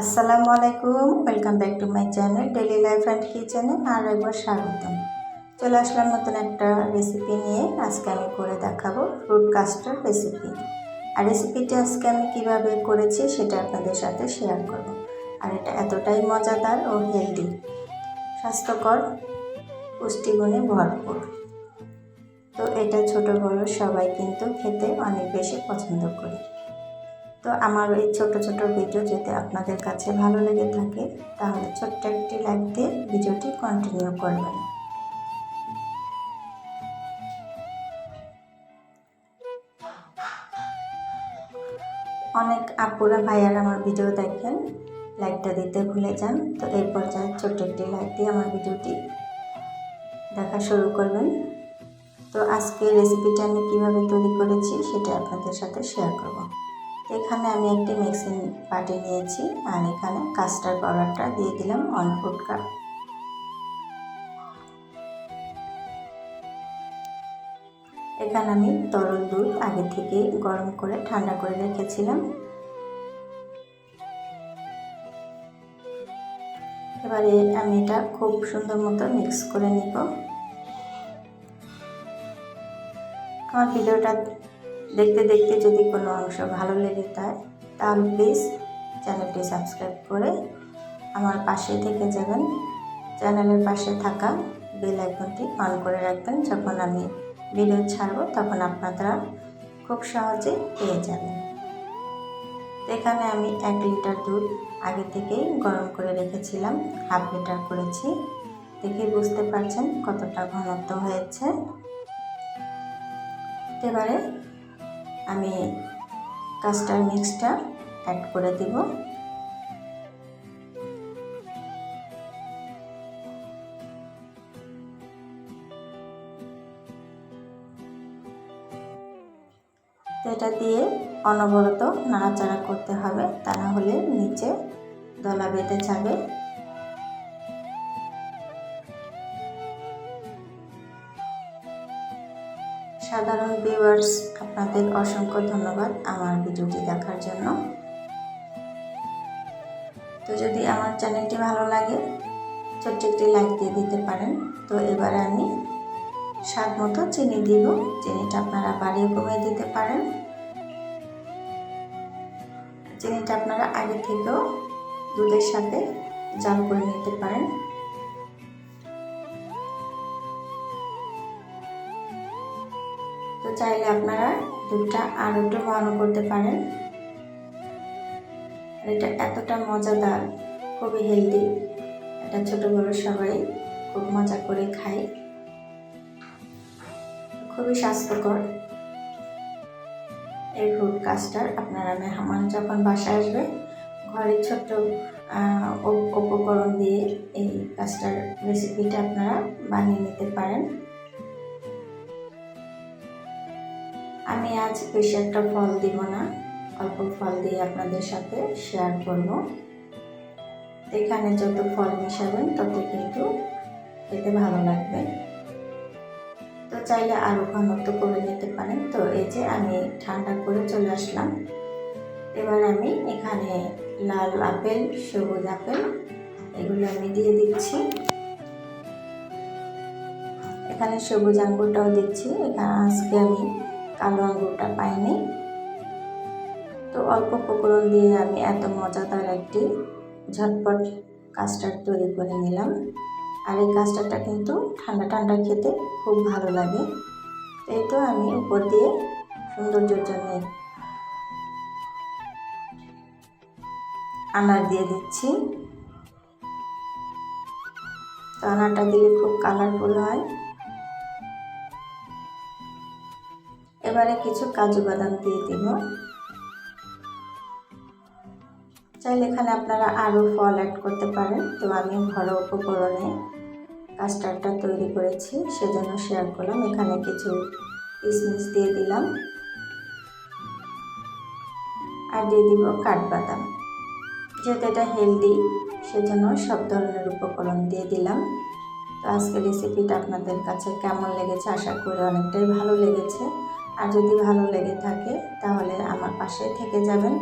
আসসালামু আলাইকুম welcome back to my channel daily life and কিচেনে আর একবার স্বাগতম। চলে আসলাম নতুন একটা রেসিপি নিয়ে, আজকে আমি করে দেখাবো ফ্রুট কাস্টার্ড রেসিপি আর রেসিপিটি আজকে আমি কীভাবে করেছি সেটা আপনাদের সাথে শেয়ার করব। আর এটা এতটাই মজাদার ও হেলদি স্বাস্থ্যকর, পুষ্টিগুণে ভরপুর। তো এটা ছোট বড় সবাই কিন্তু খেতে অনেক বেশি পছন্দ করে। তো আমার এই ছোট ছোট ভিডিও যদি আপনাদের কাছে ভালো লেগে থাকে, তাহলে ছোট্ট একটি লাইক দিয়ে ভিডিওটি কন্টিনিউ করবেন। অনেক আপুরা, ভাইয়ার আমার ভিডিও দেখেন, লাইকটা দিতে ভুলে যান, তো এই পর্যায়ে ছোট্ট একটি লাইক দিয়ে আমার ভিডিওটি দেখা শুরু করবেন। তো আজকে রেসিপিটা আমি কীভাবে তৈরি করেছি, সেটা আপনাদের সাথে শেয়ার করব। এখানে আমি একটি মিক্সিং বাটি নিয়েছি আর এখানে কাস্টার্ড পাউডারটা দিয়ে দিলাম ওয়ান ফুড কাপ এখানে আমি তরল দুধ আগে থেকে গরম করে ঠান্ডা করে রেখেছিলাম। এবারে আমি এটা খুব সুন্দর মতো মিক্স করে নিব। আমার ভিডিওটা দেখতে দেখতে যদি কোনো অংশ ভালো লেগে যায়, তাহলে প্লিজ চ্যানেলটি সাবস্ক্রাইব করে আমার পাশে থেকে যাবেন। চ্যানেলের পাশে থাকা বেল আইকনটি অন করে রাখবেন। যখন আমি ভিডিও ছাড়বো, তখন আপনারা খুব সহজে পেয়ে যাবেন। এখানে আমি এক লিটার দুধ আগে থেকেই গরম করে রেখেছিলাম, হাফ লিটার করেছি। দেখে বুঝতে পারছেন কতটা ঘনত্ব হয়েছে। এবারে আমি কাস্টার্ড মিক্সটা অ্যাড করে দিব। এটা দিয়ে অনবরত নাড়াচাড়া করতে হবে, তা না হলে নিচে দলা বেঁধে যাবে। সাধারণ ভিউয়ার্স, আপনাদের অসংখ্য ধন্যবাদ আমার ভিডিওটি দেখার জন্য। তো যদি আমার চ্যানেলটি ভালো লাগে, ছোট্ট একটি লাইক দিয়ে দিতে পারেন। তো এবারে আমি স্বাদ মতো চিনি দিব, চিনিটা আপনারা বাড়িয়ে কমিয়ে দিতে পারেন। চিনিটা আপনারা আগে থেকেও দুধের সাথে জাল করে নিতে পারেন। চাইলে আপনারা দুধটা আরও একটু ঘন করতে পারেন। এটা এতটা মজাদার, খুবই হেলদি এটা ছোটো বড়ো সবাই খুব মজা করে খায়। খুবই স্বাস্থ্যকর। এই ফ্রুট কাস্টার আপনারা মেহমান যখন বাসায় আসবে, ঘরের ছোট্ট উপকরণ দিয়ে এই কাস্টার রেসিপিটা আপনারা বানিয়ে নিতে পারেন। আমি আজ বেশি একটা ফল দিব না, অল্প ফল দিয়ে আপনাদের সাথে শেয়ার করব। এখানে যত ফল মিশাবেন তত কিন্তু খেতে ভালো লাগবে। তো চাইলে আরও ঘনত্ব করে নিতে পারেন। তো এই যে আমি ঠান্ডা করে চলে আসলাম। এবার আমি এখানে লাল আপেল, সবুজ আপেল, এগুলো আমি দিয়ে দিচ্ছি। এখানে সবুজ আঙ্গুরটাও দিচ্ছি। এখানে আজকে আমি কালো আঙ্গুরটা পাইনি। তো অল্প উপকরণ দিয়ে আমি এত মজাদার একটি ঝটপট কাস্টার্ড তৈরি করে নিলাম। আর এই কাস্টার্ডটা কিন্তু ঠান্ডা ঠান্ডা খেতে খুব ভালো লাগে। এই তো আমি উপর দিয়ে সৌন্দর্যের জন্য আনার দিয়ে দিচ্ছি। তো আনারটা দিলে খুব কালারফুল হয়। এবারে কিছু কাজু বাদাম দিয়ে দিব। চাইলে এখানে আপনারা আরও ফল অ্যাড করতে পারেন। তো আমি ঘরোয়া উপকরণে কাস্টার্ডটা তৈরি করেছি, সেজন্য শেয়ার করলাম। এখানে কিছু কিশমিশ দিয়ে দিলাম। আর দিয়ে দিব কাঠবাদাম। যেহেতু এটা হেলদি সেজন্য সব ধরনের উপকরণ দিয়ে দিলাম। তো আজকের রেসিপিটা আপনাদের কাছে কেমন লেগেছে? আশা করি অনেকটাই ভালো লেগেছে। আর যদি ভালো লেগে থাকে, তাহলে আমার পাশে থেকে যাবেন।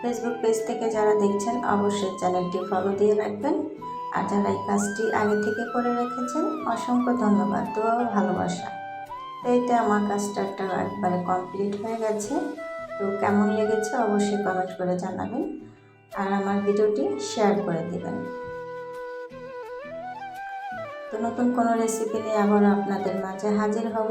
ফেসবুক পেজ থেকে যারা দেখছেন, অবশ্যই চ্যানেলটি ফলো দিয়ে রাখবেন। আর যারা এই কাজটি আগে থেকে করে রেখেছেন, অসংখ্য ধন্যবাদ ও ভালোবাসা। তো এইটা আমার কাজটা একটা একবারে কমপ্লিট হয়ে গেছে। তো কেমন লেগেছে অবশ্যই কমেন্ট করে জানাবেন। আর আমার ভিডিওটি শেয়ার করে দেবেন। তো নতুন কোনো রেসিপি নিয়ে আবার আপনাদের মাঝে হাজির হব।